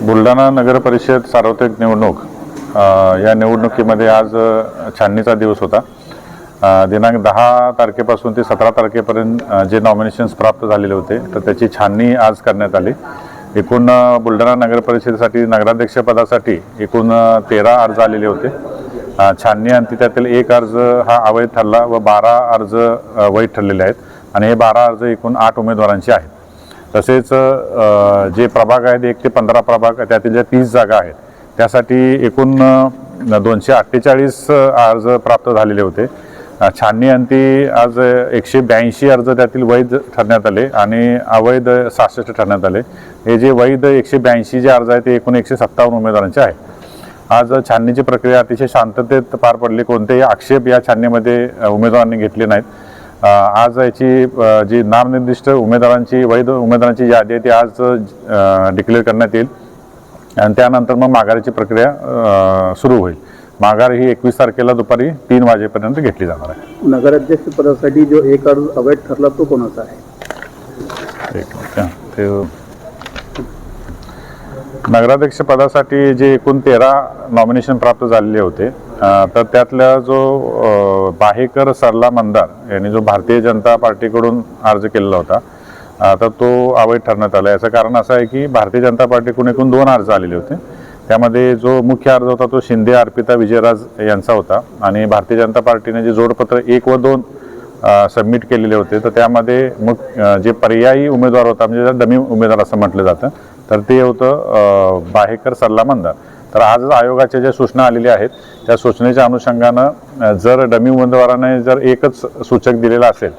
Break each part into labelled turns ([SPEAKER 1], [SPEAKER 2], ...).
[SPEAKER 1] बुलढाणा नगर परिषद सार्वत्रिक निवडणूक या निवडणुकीमध्ये आज छाननीचा दिवस होता. दिनांक दहा तारखेपासून ते सतरा तारखेपर्यंत जे नॉमिनेशन्स प्राप्त झालेले होते तर त्याची छाननी आज करण्यात आली. एकूण बुलढाणा नगर परिषदेसाठी नगराध्यक्षपदासाठी एकूण तेरा अर्ज आलेले होते. छाननी अंती त्यातील एक अर्ज हा अवैध ठरला व बारा अर्ज वैध ठरलेले आहेत. आणि हे बारा अर्ज एकूण आठ उमेदवारांचे आहेत. तसेच जे प्रभाग आहेत एक ते पंधरा प्रभाग त्यातील ज्या तीस जागा आहेत त्यासाठी एकूण दोनशे अठ्ठेचाळीस अर्ज प्राप्त झालेले होते. छाननी अंती आज एकशे ब्याऐंशी अर्ज त्यातील वैध ठरण्यात आले आणि अवैध सहासष्ट ठरण्यात आले. हे जे वैध एकशे ब्याऐंशी जे अर्ज आहेत ते एकूण एकशे सत्तावन्न उमेदवारांचे आहेत. आज छाननीची प्रक्रिया अतिशय शांततेत पार पडली. कोणतेही आक्षेप या छाननीमध्ये उमेदवारांनी घेतले नाहीत. आज याची जी नामनिर्दिष्ट उमेदवारांची वैध उमेदवारांची यादी आहे ती आज डिक्लेअर करण्यात येईल. आणि त्यानंतर मग माघारीची प्रक्रिया सुरू होईल. माघार ही एकवीस तारखेला दुपारी तीन वाजेपर्यंत घेतली जाणार आहे.
[SPEAKER 2] नगराध्यक्ष पदासाठी जो एक अर्ज अवैध ठरला तो कोणाचा आहे.
[SPEAKER 1] ते नगराध्यक्ष पदासाठी जे एकूण तेरा नॉमिनेशन प्राप्त झालेले होते तर त्यातला जो बाहेकर सरला मंदार यांनी जो भारतीय जनता पार्टीकडून अर्ज केलेला होता आता तो अवैध ठरण्यात आला याचं कारण असं आहे की भारतीय जनता पार्टीकडून एकूण दोन अर्ज आलेले होते. त्यामध्ये जो मुख्य अर्ज होता तो शिंदे अर्पिता विजयराज यांचा होता आणि भारतीय जनता पार्टीने जे जोडपत्र एक व दोन सबमिट केलेले होते तर त्यामध्ये मुख जे पर्यायी उमेदवार होता म्हणजे डमी उमेदवार असं म्हटलं जातं तर ते होतं बाहेकर सल्ला मंदार. तर आजच आयोगाच्या ज्या सूचना आलेल्या आहेत त्या सूचनेच्या अनुषंगानं जर डमी उमेदवाराने जर एकच सूचक दिलेला असेल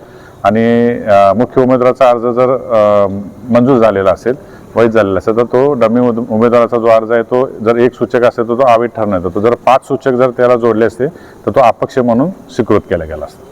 [SPEAKER 1] आणि मुख्य उमेदवाराचा अर्ज जर मंजूर झालेला असेल वैध झालेला असेल तर तो डमी उद- उमेदवाराचा जो अर्ज आहे तो जर एक सूचक असेल तर तो अवैध ठरण्यात येतो जर पाच सूचक जर त्याला जोडले असते तर तो अपक्ष म्हणून स्वीकृत केला गेला असतो.